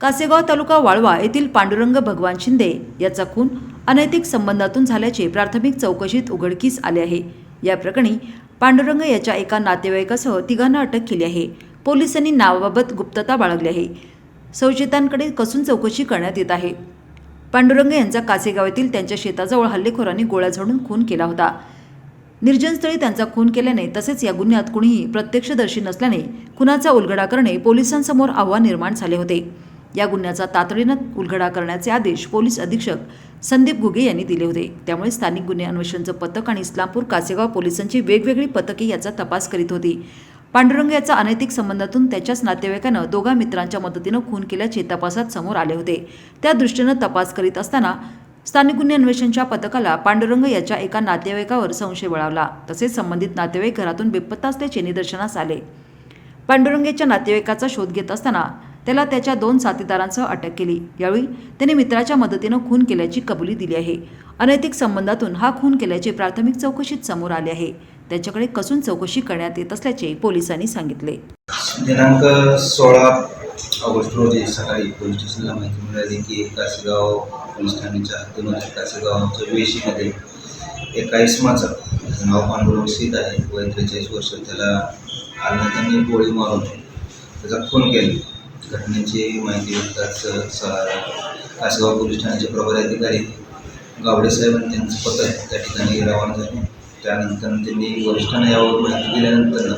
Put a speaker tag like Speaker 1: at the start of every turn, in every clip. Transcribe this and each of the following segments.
Speaker 1: कासेगाव तालुका वाळवा येथील पांडुरंग भगवान शिंदे याचा खून अनैतिक संबंधातून झाल्याचे प्राथमिक चौकशीत उघडकीस आले आहे. या प्रकरणी पांडुरंग याच्या एका नातेवाईकासह तिघांना अटक केली आहे. पोलिसांनी नावाबाबत गुप्तता बाळगली आहे. संशयितांकडे कसून चौकशी करण्यात येत आहे. पांडुरंग यांचा कासेगाव येथील त्यांच्या शेताजवळ हल्लेखोरांनी गोळ्या झाडून खून केला होता. निर्जनस्थळी त्यांचा खून केल्याने तसेच या गुन्ह्यात कुणीही प्रत्यक्षदर्शी नसल्याने खुनाचा उलगडा करणे पोलिसांसमोर आव्हान निर्माण झाले होते. या गुन्ह्याचा तातडीनं उलगडा करण्याचे आदेश पोलीस अधीक्षक संदीप घुगे यांनी दिले होते. त्यामुळे स्थानिक गुन्हे अन्वेषणचं पथक आणि इस्लामपूर कासेगाव पोलिसांची वेगवेगळी पथके याचा तपास करीत होती. पांडुरंग याचा अनैतिक संबंधातून त्याच्याच नातेवाईकानं दोघा मित्रांच्या मदतीनं खून केल्याचे तपासात समोर आले होते. त्या दृष्टीनं तपास करीत असताना स्थानिक गुन्हे अन्वेषणच्या पथकाला पांडुरंग याच्या एका नातेवाईकावर संशय बळावला तसेच संबंधित नातेवाईक घरातून बेपत्ता असल्याचे निदर्शनास आले. पांडुरंगेच्या नातेवाईकाचा शोध घेत असताना त्याला त्याच्या दोन साथीदारांसह अटक केली. यावेळी त्याने मित्राच्या मदतीनं खून केल्याची कबुली दिली आहे. अनैतिक संबंधातून हा खून केल्याचे प्राथमिक चौकशीत समोर आले आहे. त्याच्याकडे कसून चौकशी करण्यात येत असल्याचे पोलिसांनी सांगितले.
Speaker 2: दिनांक सोळा ऑगस्ट रोजी सकाळी पोलीस स्टेशनला माहिती मिळाली की कासेगाव पोलीस ठाण्याच्या हद्दीमध्ये कासेगाव चौवेशीमध्ये एका इसमाचं नाव पांडुरंग सीत आहे. वय त्रेचाळीस वर्ष त्याला अज्ञातांनी गोळी मारून त्याचा खून केला. घटनेची माहिती मिळताच स- कासेगाव पोलीस ठाण्याचे प्रभारी अधिकारी गावडे साहेब आणि त्यांचं पथक त्या ठिकाणी रवाना झाले. त्यानंतर त्यांनी वरिष्ठांना यावर माहिती दिल्यानंतर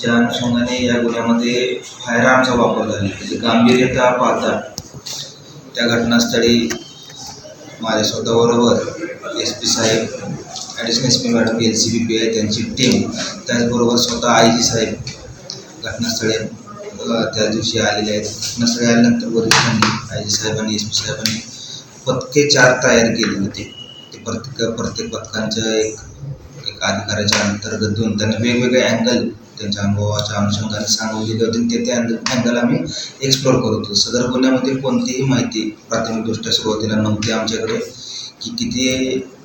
Speaker 2: ज्या अनुषंगाने या गुन्ह्यामध्ये फायरआर्मचा वापर झाला. त्याची गांभीर्यता पाहता त्या घटनास्थळी माझ्या स्वतःबरोबर S P Saheb additional S P madam L C B P I त्यांची टीम त्याचबरोबर स्वतः आय जी साहेब घटनास्थळी त्या दिवशी आलेले आहेत. घटनास्थळी आल्यानंतर वरिष्ठांनी आय जी साहेबांनी एस पी साहेबांनी पथके चार तयार केले होते. ते प्रत्येक प्रत्येक पथकांच्या एक एक अधिकाऱ्याच्या अंतर्गत देऊन त्यांना वेगवेगळे अँगल त्यांच्या अनुभवाच्या अनुषंगाने सांगून दिले होते. ते त्या अँगल आम्ही एक्सप्लोर करत होतो. सदर गुन्ह्यामध्ये कोणतीही माहिती प्राथमिकदृष्ट्या सुरुवातीला नव्हती आमच्याकडे. की किती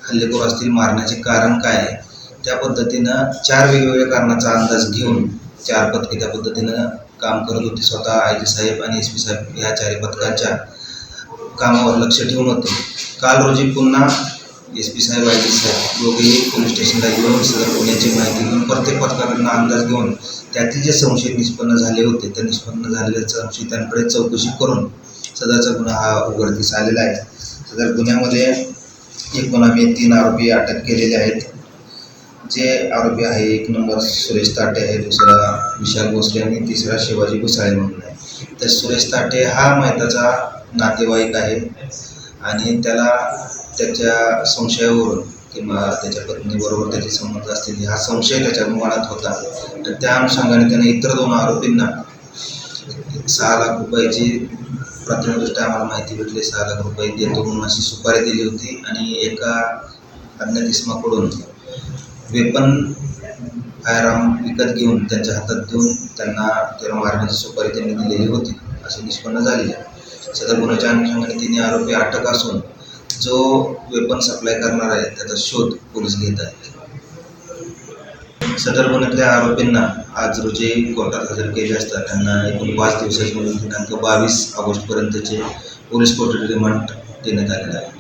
Speaker 2: हल्लेखोर असतील मारण्याचे कारण काय आहे त्या पद्धतीनं चार वेगवेगळ्या कारणाचा अंदाज घेऊन चार पथके त्या पद्धतीनं काम करत होते स्वतः आय जी साहेब आणि एस पी साहेब या चारही पथकाच्या कामावर लक्ष ठेवून होते. काल रोजी पुन्हा एस पी साहेब आय जी साहेब दोघेही पोलीस स्टेशनला येऊन सदर गुन्ह्याची माहिती घेऊन प्रत्येक पथकाकडनं अंदाज घेऊन त्यातील जे संशय निष्पन्न झाले होते त्या निष्पन्न झालेल्या संशयितांकडे चौकशी करून सदरचा गुन्हा हा उघडकीस आलेला आहे. सदर गुन्ह्यामध्ये एकूण आम्ही तीन आरोपी अटक केलेले आहेत. जे आरोपी आहे एक नंबर सुरेश ताटे आहे दुसरा विशाल भोसले आणि तिसरा शिवाजी घुसाळे म्हणून आहे. तर सुरेश ताटे हा मैताचा नातेवाईक आहे आणि त्याला त्याच्या संशयावरून किंवा त्याच्या पत्नीबरोबर त्याचे संबंध असतील हा संशय त्याच्या मनात होता. तर त्या अनुषंगाने त्याने इतर दोन आरोपींना सहा लाख रुपयाची प्राथमिकदृष्ट्या आम्हाला माहिती भेटली सहा लाख रुपये देतो म्हणून अशी सुपारी दिली होती आणि एका अज्ञात इसमाकडून वेपन फायरआर्म विकत घेऊन त्यांच्या हातात देऊन त्यांना त्याला मारण्याची सुपारी त्यांनी दिलेली होती. असे निष्पन्न झालेले आहे. सदर गुन्ह्याच्या अनुषंगाने तिन्ही आरोपी अटक असून जो वेपन सप्लाय करणार आहे त्याचा शोध पोलीस घेत आहेत. सदर गुन्ह्यातल्या आरोपींना आज रोजी कोर्टात हजर केले असता त्यांना एकूण पाच दिवसाची म्हणून दिनांक बावीस ऑगस्टपर्यंतचे पोलीस कोर्टात रिमांड देण्यात आलेला आहे.